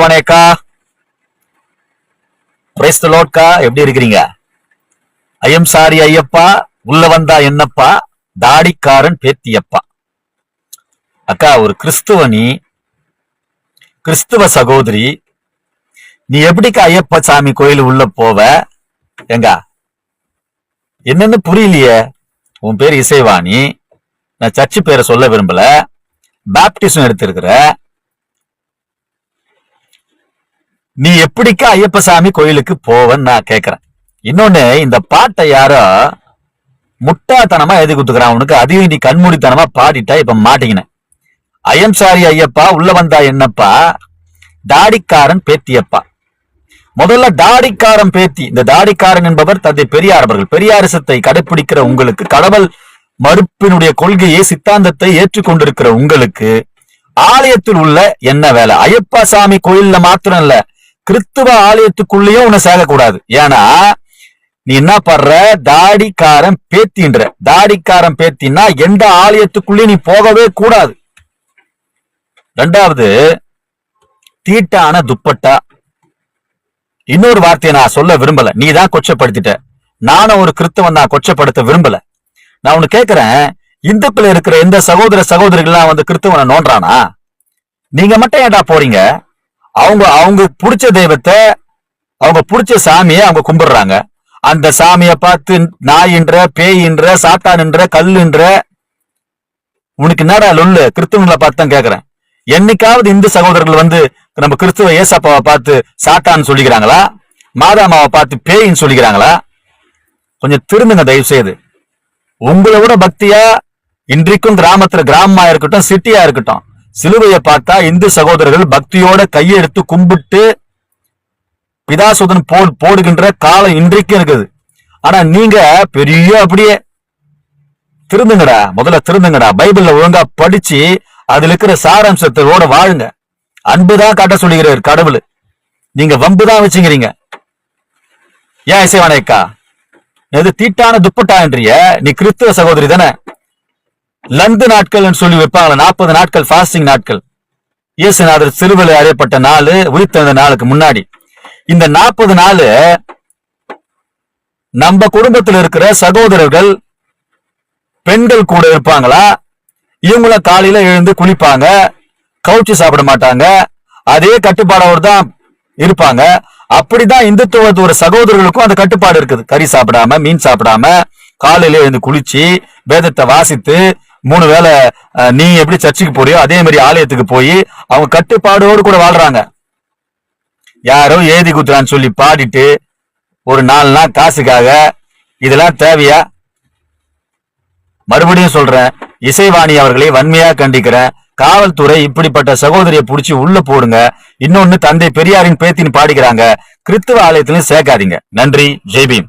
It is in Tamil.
இசைவானேக்கா பிரைஸ் லோட்கா எப்படி இருக்கிறீங்க? ஐயம் சாரி ஐயப்பா. உள்ள வந்தா என்னப்பா? தாடிக்காரன் பேத்தியப்பா. அக்கா ஒரு கிறிஸ்துவனி கிறிஸ்துவ சகோதரி நீ எப்படிக்கா ஐயப்ப சாமி கோயில் உள்ள போவ? எங்கா? என்னன்னு புரியலையே. உன் பேர் இசைவாணி. நான் சர்ச்சு பேரை சொல்ல விரும்பல. பேப்டிசம் எடுத்திருக்கிற நீ எப்படிக்கா ஐயப்ப சாமி கோயிலுக்கு போவன்னு நான் கேட்கிறேன் இன்னொன்னு இந்த பாட்டை யாரோ முட்டாத்தனமா எழுதி கொடுத்துக்கிறான். உனக்கு அதையும் நீ கண்மூடித்தனமா பாடிட்டா இப்ப மாட்டீங்கன்னு ஐயம் சாரி ஐயப்பா உள்ள வந்தா என்னப்பா? தாடிக்காரன் பேத்தியப்பா. முதல்ல தாடிக்காரன் பேத்தி. இந்த தாடிக்காரன் என்பவர் தந்தை பெரியார் அவர்கள். பெரியாரிசத்தை கடைபிடிக்கிற உங்களுக்கு கடவுள் மறுப்பினுடைய கொள்கையை சித்தாந்தத்தை ஏற்றுக்கொண்டிருக்கிற உங்களுக்கு ஆலயத்தில் உள்ள என்ன வேலை? ஐயப்பா சாமி கோயில்ல மாத்திரம் இல்ல கிறிஸ்துவ ஆலயத்துக்குள்ளேயும் உன்னை சேரக்கூடாது ஏன்னா நீ என்ன பண்ற? தாடிக்காரன் பேத்தின்ற. தாடிக்காரன் பேத்தின்னா எந்த ஆலயத்துக்குள்ளேயும் நீ போகவே கூடாது. ரெண்டாவது தீட்டான துப்பட்டா. இன்னொரு வார்த்தையை நான் சொல்ல விரும்பல. நீ தான் கொச்சப்படுத்திட்ட. நானும் ஒரு கிறிஸ்தவன் நான் கொச்சப்படுத்த விரும்பல. நான் உனக்கு கேட்கிறேன் இந்துக்குள்ள இருக்கிற எந்த சகோதர சகோதரிகள்லாம் வந்து கிறிஸ்தவனை நோன்றானா நீங்க மட்டும் ஏன்டா போறீங்க? அவங்க அவங்க பிடிச்ச தெய்வத்தை அவங்க பிடிச்ச சாமியை அவங்க கும்பிடுறாங்க. அந்த சாமியை பார்த்து நாயின்ற பேயின்ற சாத்தான்ன்ற கல்லுன்ற உனக்கு என்னடா லொல்லு? கிறிஸ்துவங்களை பார்த்து தான் கேக்குறேன். என்னைக்காவது இந்து சகோதரர்கள் வந்து நம்ம கிறிஸ்துவ ஏசப்பாவை பார்த்து சாத்தான்னு சொல்லிக்கிறாங்களா? மாதாமாவை பார்த்து பேயின்னு சொல்லிக்கிறாங்களா? கொஞ்சம் திருந்துங்க தயவு செய்து உங்களை விட பக்தியா இன்றைக்கும் கிராமத்துல கிராமமா இருக்கட்டும் சிட்டியா இருக்கட்டும் சிலுவையை பார்த்தா இந்து சகோதரர்கள் பக்தியோட கையெடுத்து கும்பிட்டு பிதாசுதன் போ போடுகின்ற காலம் இன்றைக்கும் இருக்குது. ஆனா நீங்க பெரிய அப்படியே திருந்துங்கடா முதல்ல திருந்துங்கடா. பைபிள்ல ஒழுங்கா படிச்சு அதுல இருக்கிற சாராம்சத்தோட வாழுங்க. அன்புதான் காட்ட சொல்லுகிறார் கடவுள். நீங்க வம்பு தான் வச்சுக்கிறீங்க. ஏன் இசைவானேக்கா எது தீட்டான துப்பட்டான்றிய நீ கிறிஸ்துவ சகோதரி தானே? லந்து நாட்கள் சொல்லி வைப்பாங்க நாற்பது நாட்கள் ஃபாஸ்டிங் நாட்கள். இயேசுநாதர் சிறுவலை அறியப்பட்ட நாள் உயிர்த்தெழுந்த நாளுக்கு முன்னாடி. இந்த நாற்பது நாள் நம்ம குடும்பத்தில் இருக்கிற சகோதரர்கள் பெண்கள் கூட இருப்பாங்களா? இவங்கள காலையில எழுந்து குளிப்பாங்க கவுச்சி சாப்பிட மாட்டாங்க அதே கட்டுப்பாடோடு தான் இருப்பாங்க. அப்படிதான் இந்துத்துவத்து ஒரு சகோதரர்களுக்கும் அந்த கட்டுப்பாடு இருக்குது. கறி சாப்பிடாம மீன் சாப்பிடாம காலையில எழுந்து குளிச்சு வேதத்தை வாசித்து மூணு வேளை நீ எப்படி சர்ச்சுக்கு போறியோ அதே மாதிரி ஆலயத்துக்கு போய் அவங்க கட்டுப்பாடோடு கூட வாழ்றாங்க. யாரோ ஏதி குத்துறான்னு சொல்லி பாடிட்டு ஒரு நாலு நாள் காசுக்காக இதெல்லாம் தேவையா? மறுபடியும் சொல்றேன் இசைவாணி அவர்களை வன்மையா கண்டிக்கிறேன். காவல்துறை இப்படிப்பட்ட சகோதரியை புடிச்சு உள்ள போடுங்க. இன்னொன்னு தந்தை பெரியாரின் பேத்தின்னு பாடிக்கிறாங்க. கிறித்துவ ஆலயத்திலும் சேர்க்காதீங்க. நன்றி ஜெய்பீம்